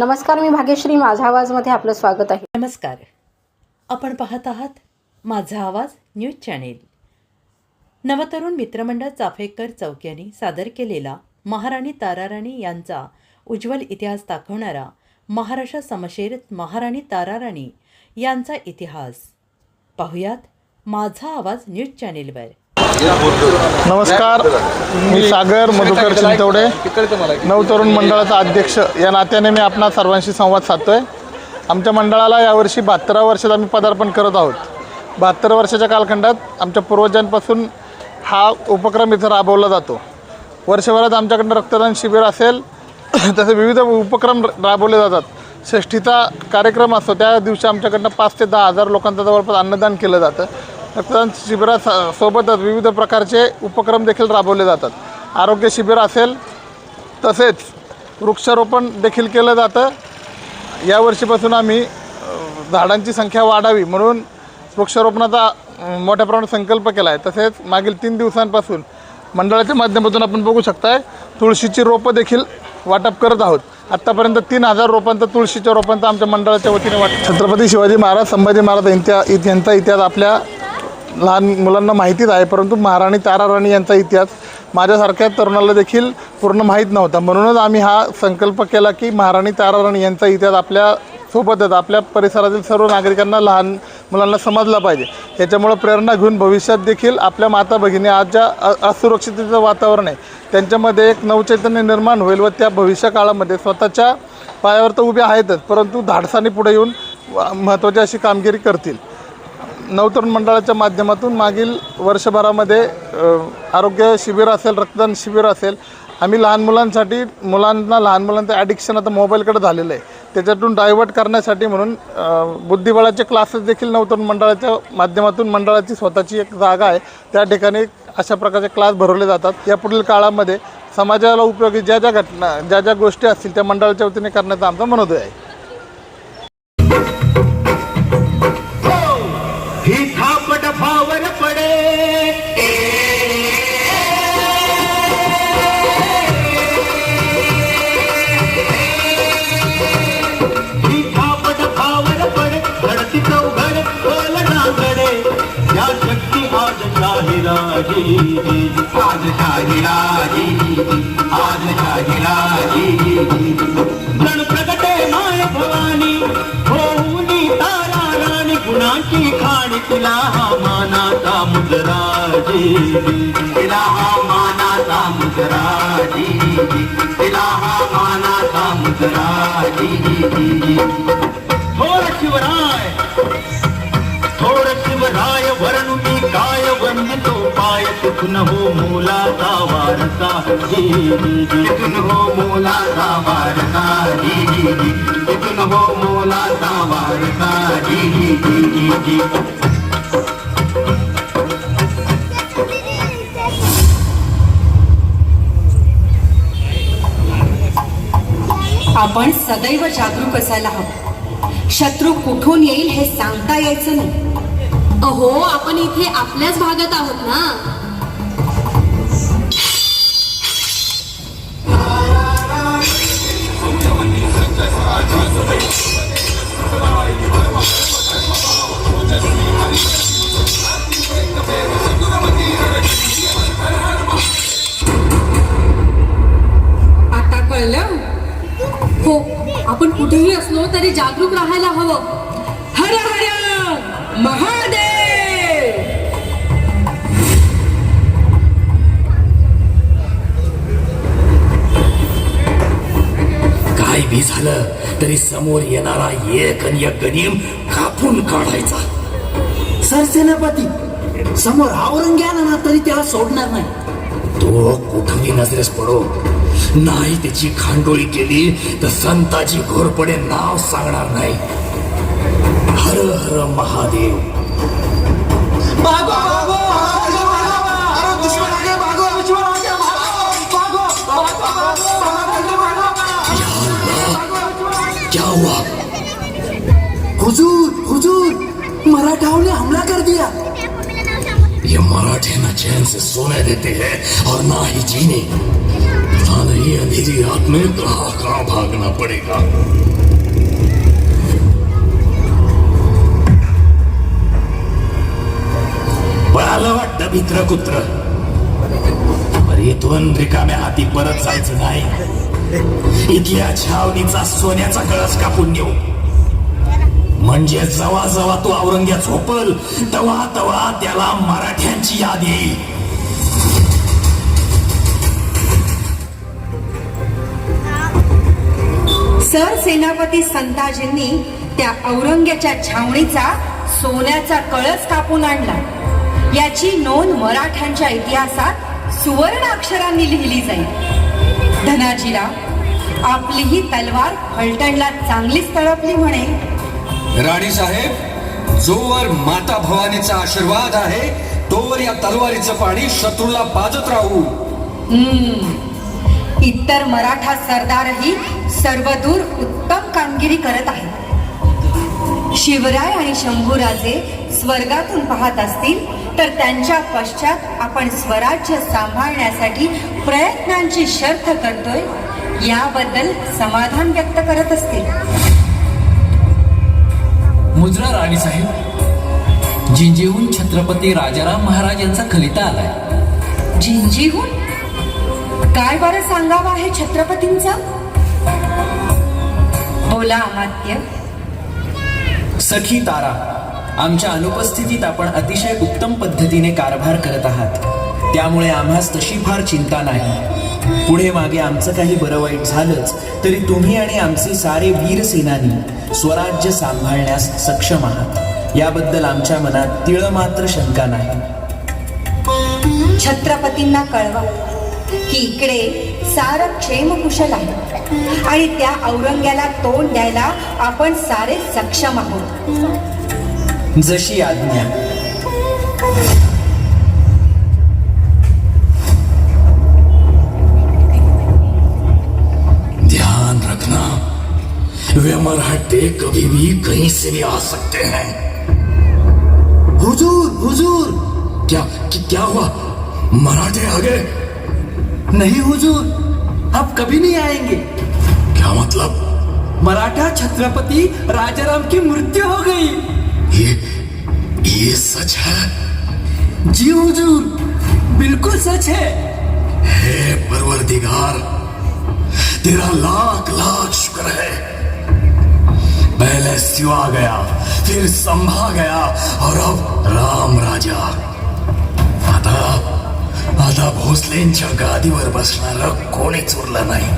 नमस्कार मी भाग्यश्री. माझा आवाजमध्ये आपलं स्वागत आहे. नमस्कार. आपण पाहत आहात माझा आवाज न्यूज चॅनेल. नवतरुण मित्रमंडळ चाफेकर चौक यांनी सादर केलेला महाराणी ताराराणी यांचा उज्ज्वल इतिहास दाखवणारा महाराष्ट्र समशेर महाराणी ताराराणी यांचा इतिहास. पाहुयात माझा आवाज न्यूज चॅनेलवर. नमस्कार मी सागर मधुकर चिंतवडे. नवतरुण मंडळाचा अध्यक्ष. या नात्याने मी आपणा सर्वांशी संवाद साधतोय. आमच्या मंडळाला यावर्षी बहात्तरा वर्षात आम्ही पदार्पण करत आहोत. बहात्तर वर्षाच्या कालखंडात आमच्या पूर्वजांपासून हा उपक्रम इथं राबवला जातो. वर्षभरात आमच्याकडनं रक्तदान शिबिर असेल तसे विविध उपक्रम राबवले जातात. षष्ठीचा कार्यक्रम असतो. त्या दिवशी आमच्याकडनं पाच ते दहा हजार लोकांचं जवळपास अन्नदान केलं जातं. रक्तदान शिबिरात सोबतच विविध प्रकारचे उपक्रम देखील राबवले जातात. आरोग्य शिबिर असेल तसेच वृक्षारोपण देखील केलं जातं. या वर्षीपासून आम्ही झाडांची संख्या वाढावी म्हणून वृक्षारोपणाचा मोठ्या प्रमाणात संकल्प केला आहे तसेच मागील तीन दिवसांपासून मंडळाच्या माध्यमातून आपण बघू शकताय तुळशीची रोपं देखील वाटप करत आहोत. आत्तापर्यंत तीन हजार रोपांचं तुळशीच्या रोपांचं आमच्या मंडळाच्या वतीने वाट छत्रपती शिवाजी महाराज संभाजी महाराज यांच्या यांचा इतिहास आपल्या लहान मुलांना माहितीच आहे परंतु महाराणी ताराराणी यांचा इतिहास माझ्यासारख्या तरुणाला देखील पूर्ण माहीत नव्हता. म्हणूनच आम्ही हा संकल्प केला की महाराणी ताराराणी यांचा इतिहास आपल्या सोबतच आपल्या परिसरातील सर्व नागरिकांना लहान मुलांना समजला पाहिजे. याच्यामुळं प्रेरणा घेऊन भविष्यात देखील आपल्या माता भगिनी आज ज्या असुरक्षिततेचं वातावरण आहे. त्यांच्यामध्ये एक नवचैतन्य निर्माण होईल व त्या भविष्य काळामध्ये स्वतःच्या पायावर तर उभे आहेतच परंतु धाडसाने पुढे येऊन महत्त्वाची अशी कामगिरी करतील. नवतरुण मंडळाच्या माध्यमातून मागील वर्षभरामध्ये आरोग्य शिबिर असेल रक्तदान शिबिर असेल आम्ही लहान मुलांसाठी मुलांना लहान मुलांचं ॲडिक्शन आता मोबाईलकडे झालेलं आहे. त्याच्यातून डायव्हर्ट करण्यासाठी म्हणून बुद्धिबळाचे क्लासेस देखील नवतरुण मंडळाच्या माध्यमातून मंडळाची स्वतःची एक जागा आहे. त्या ठिकाणी अशा प्रकारचे क्लास भरवले जातात. या पुढील काळामध्ये समाजाला उपयोगी ज्या ज्या घटना ज्या ज्या गोष्टी असतील त्या मंडळाच्या वतीने करण्याचा आमचा मनोदय आहे. शाहिराजी आज शाहिराजी आज शाहिराजी जण प्रगटे माय भवानी होऊनी तारा राणी गुणाची खाणी तिला हा मानाचा मुजराजी. तिला हा मानाचा मुजराजी. तिला हा मानाचा मुजराजी. थोर शिवराय थोर शिवराय वरण काय वंदितो पाय तिथून हो मोलाचा वारसा. तिथून हो मोलाचा वारसा. तिथून हो मोलाचा वारसा. आपण सदैव जागरूक असायला हवं. शत्रू कुठून येईल हे सांगता यायचं नाही. अहो आपण इथे आपल्याच भागात आहोत ना? तरी समोर येणारा एक आणि एक कापून काढायचा. सरसेनापती समोर आवरून आला ना तरी त्याला सोडणार नाही. तो कुठंही नजरेस पडो. नाही त्याची खांडोळी केली तर संताची घोरपडे नाव सांगणार नाही. हर हर महादेव. बाबा हुआ हुजूर हुजूर मराठाओं ने हमला कर दिया. ये मराठे न चैन से सोने देते हैं और ना ही जीने. पता नहीं अंधेरी रात में कहाँ कहाँ भागना पड़ेगा? पळालं वाटतं मित्र कुत्र बरं इथून रिकाम्या हाती परत जायचं नाही. इथल्या छावणीचा सोन्याचा कळस कापून घेऊ म्हणजे जवा जवा तो औरंग्या झोपल तवा तवा त्याला मराठ्यांची याद येईल. सर सेनापती संताजींनी त्या औरंग्याच्या छावणीचा सोन्याचा कळस कापून आणला. याची नोंद मराठ्यांच्या इतिहासात सुवर्ण अक्षरांनी लिहिली जाईल. धनाजीराव आपली ही तलवार फलटणला चांगलीच तळपली म्हणे. राणी साहेब जोवर माता भवानीचा आशीर्वाद आहे तोवर या तलवारीचं पाणी शत्रूला पाजत राहू. इतर मराठा सरदारही सर्वदूर उत्तम कामगिरी करत आहेत. शिवराय आणि शंभूराजे स्वर्गातून पाहत असतील तर त्यांच्या पश्चात आपण स्वराज्य सांभाळण्यासाठी प्रयत्नांची शर्थ करतोय याबद्दल समाधान व्यक्त करत असतील. मुजरा राणीसाहेब जिंजीहून छत्रपती राजाराम महाराज यांचा खलिता आलाय. झिंजीहून काय बरं सांगावं आहे छत्रपतींचा? बोला अमात्य सखी तारा आमच्या अनुपस्थितीत आपण अतिशय उत्तम पद्धतीने कारभार करत आहात. त्यामुळे आम्हास तशी फार चिंता नाही. पुढे मागे आमचं काही बरं वाईट झालंच तरी तुम्ही आणि आमचे सारे वीर सेनानी स्वराज्य सांभाळण्यास सक्षम आहात. याबद्दल आमच्या मनात तिळ मात्र शंका नाही. छत्रपतींना कळवा. की इकडे सारं क्षेमकुशल आहे. आणि त्या औरंग्याला तोंड द्यायला आपण सारे सक्षम आहोत. जशी आज्ञा. ध्यान रखना वे मराठे कभी भी कहीं से भी आ सकते हैं। हुजूर हुजूर! क्या कि- क्या हुआ? मराठे आ गए? नहीं हुजूर अब कभी नहीं आएँगे। क्या मतलब? मराठा छत्रपति राजाराम की मृत्यु हो गई। ये ये सच है? जी हुजूर बिल्कुल सच है। हे परवरदिगार तेरा लाख लाख शुक्र है। पहले सिवा गया फिर संभा गया और अब राम राजा। आता आता भोसलेंच्या गादीवर बसणार कोणीच उरलं नाही।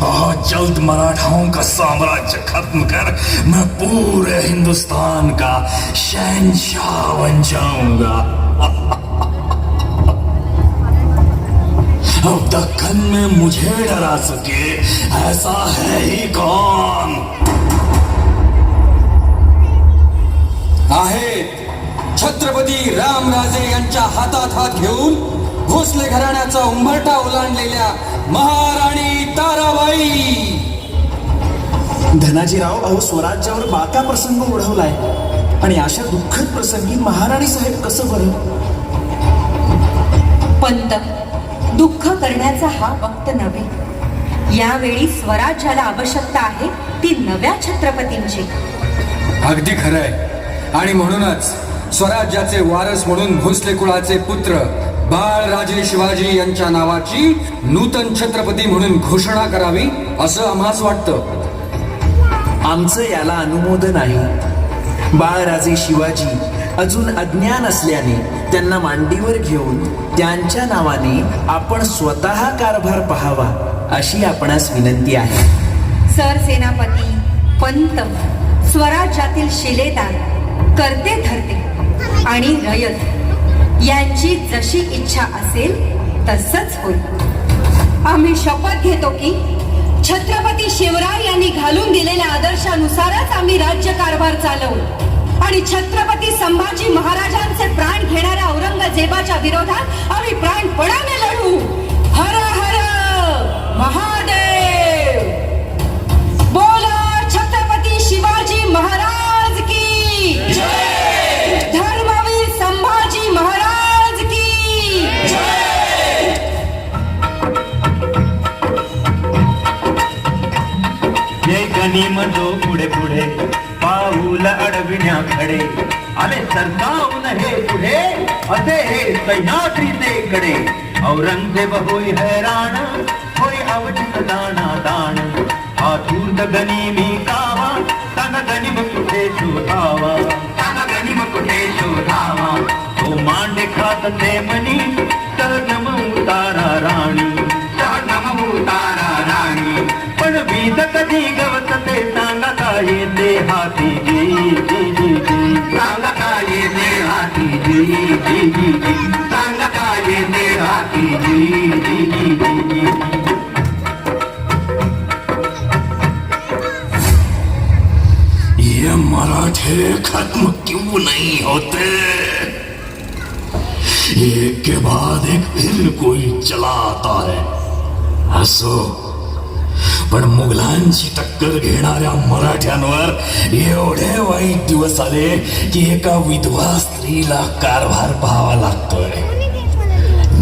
बहुत जल्द मराठाओं का साम्राज्य खत्म कर मैं पूरे हिंदुस्तान का शहनशाह बन जाऊंगा। अब दक्कन में मुझे डरा सके ऐसा है ही कौन? आहेत छत्रपती रामराजे यांच्या हातात हात घेऊन भोसले घराण्याचा उंबरटा ओलांडलेल्या महाराणी ताराबाई. धनाजीराव अहो स्वराज्यावर बाका प्रसंग ओढवलाय. आणि अशा दुःखद प्रसंगी महाराणी साहेब कसं बरं? पंत दुःख करण्याचा हा वक्त नव्हे. यावेळी स्वराज्याला आवश्यकता आहे ती नव्या छत्रपतींची. अगदी खरंय. आणि म्हणूनच स्वराज्याचे वारस म्हणून भोसले कुळाचे पुत्र बाळराजे शिवाजी यांच्या नावाची नूतन छत्रपती म्हणून घोषणा करावी असं आम्हास वाटतं. आमचं याला अनुमोदन आहे. बाळराजे शिवाजी अजून अज्ञान असल्याने त्यांना मांडीवर घेऊन त्यांच्या नावाने आपण स्वतः कारभार पहावा अशी आपणास विनंती आहे. सर सेनापती पंत स्वराज्यातील शिलेदार करते धरते आणि रयत. यांची जशी इच्छा असेल तसंच होईल. आम्ही शपथ घेतो की छत्रपती शिवराय यांनी घालून दिलेल्या आदर्शानुसारच आम्ही राज्य कारभार चालवू. आणि छत्रपती संभाजी महाराजांचे प्राण घेणाऱ्या औरंगजेबाच्या विरोधात आम्ही प्राण पडावे गनिम म्हणतो पुढे पुढे. पाऊल अडविण्याकडे आले सरकावून हे पुढे. असे हे सह्याद्रीचे कडे औरंगजेब होय हैराण होय अवचित दाणा दाण. आतुर गनिमी कावा तन गनिम कुठे शोधावा. तन गनिम कुठे शोधावा. तो मांडे खात ते मनी तर नम उतारा राणी. तर नम उतारा राणी. पण वीज कधी गवत ये मराठे खत्म क्यों नहीं होते? एक के बाद एक फिर कोई चला आता है। असो पण मुघलांची टक्कर घेणाऱ्या मराठ्यांवर एवढे वाईट दिवस आले की एका विधवा स्त्रीला कारभार पाहावा लागतोय.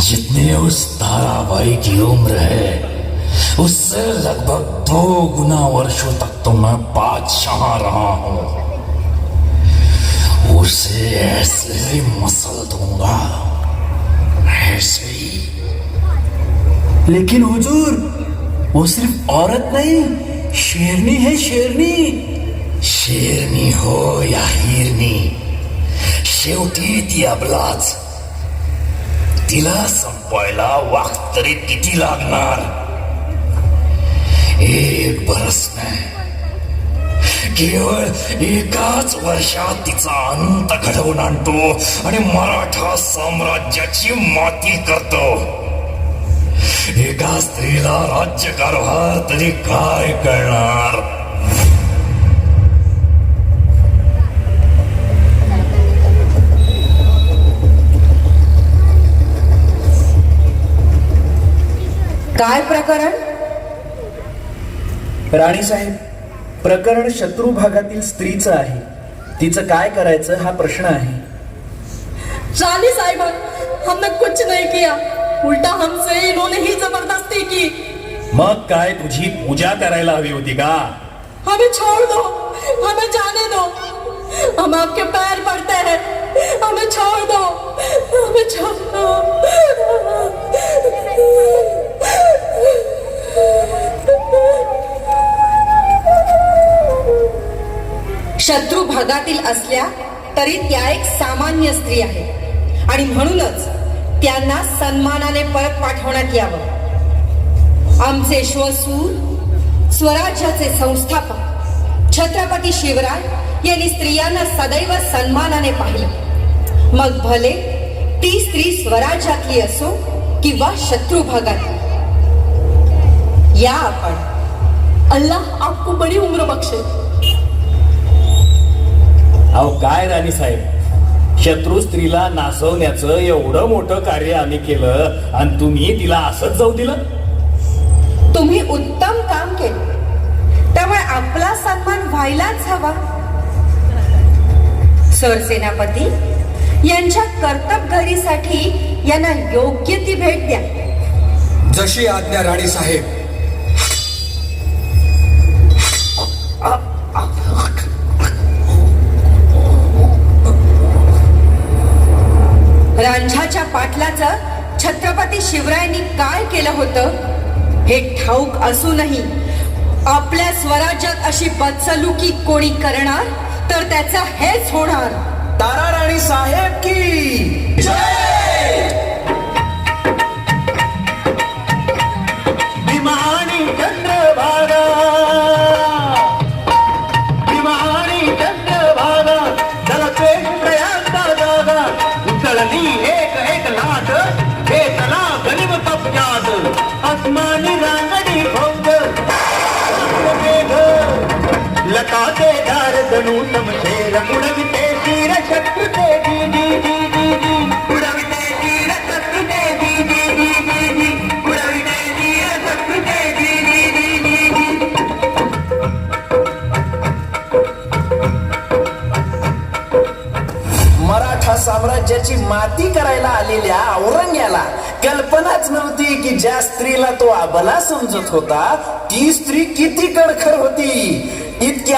जितने उस ताराबाई की उम्र है, उससे लगभग दो गुना वर्षों तक तो मैं बादशाह रहा हूँ। उसे ऐसे ही मसल दूँगा, ऐसे ही। लेकिन हुजूर वो सिर्फ औरत नहीं शेरनी है शेरनी। शेरनी हो या हिरनी। शेवटी ती अबलाच तिला संपवायला वाघ तरी किती लागणार? एक बरस नाही। केवळ एकाच वर्षात तिचा अंत घडवून आणतो आणि मराठा साम्राज्याची माती करतो। एका स्त्रीला राज्यकारभार तरी काय करणार. काय प्रकरण? राणीसाहेब प्रकरण शत्रू भागातील स्त्रीचं आहे. तिचं काय करायचं हा प्रश्न आहे. रानी साहिबा हमने कुछ नहीं किया. उल्टा हमसे इन्होंने ही जबरदस्ती की। मग काय तुझी पूजा करायला हवी होती का? हमें छोड़ दो हमें जाने दो। हम आपके पैर पड़ते हैं हमें छोड़ दो हमें छोड़ दो। शत्रू भागातील असल्या तरी त्या एक सामान्य स्त्री आहे. आणि म्हणूनच त्यांना सन्मानाने परत पाठवण्यात यावं. आमचे श्वसूर स्वराज्याचे संस्थापक छत्रपती शिवराय यांनी स्त्रियांना सदैव सन्मानाने पाहिलं. मग भले ती स्त्री स्वराज्यातली असो किंवा शत्रू भागात या आपण अल्लाह आपको बड़ी उम्र बक्षे अहो काय राणी साहेब? शत्रू स्त्रीला नासवण्याचं एवढं मोठं कार्य आम्ही केलं आणि तुम्ही तिला असंच जाऊ दिलं? तुम्ही उत्तम काम केले. त्यामुळे आपला सन्मान व्हायलाच हवा. सरसेनापती यांच्या कर्तबगारीसाठी यांना योग्य ती भेट द्या. जशी आज्ञा राणी साहेब रांझाच्या पाटलाचं छत्रपती शिवरायांनी काय केलं होतं हे ठाऊक असूनही आपल्या स्वराज्यात अशी बदसलुकी कोणी करणार? तर त्याचं हेच होणार. तारा राणी साहेब की जय! जणू समशेर उडविते शिर उडविते शिर उडविते शिर मराठा साम्राज्याची माती करायला आलेल्या औरंग्याला कल्पनाच नव्हती की ज्या स्त्रीला तो अबला समजत होता ती स्त्री किती होती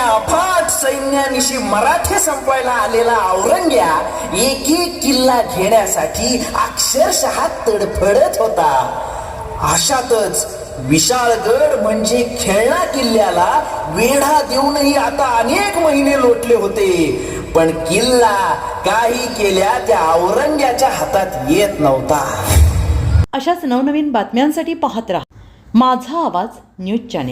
या अफाट सैन्यानिशी मराठे संपवायला आलेला औरंग्या एक एक किल्ला घेण्यासाठी अक्षरशः तडफडत होता. अशातच विशाळगड म्हणजे खेळणा किल्ल्याला वेढा देऊनही आता अनेक महिने लोटले होते. पण किल्ला काही केल्या त्या औरंग्याच्या हातात येत नव्हता. अशाच नवनवीन बातम्यांसाठी पाहत राहा. माझा आवाज न्यूज चॅनेल.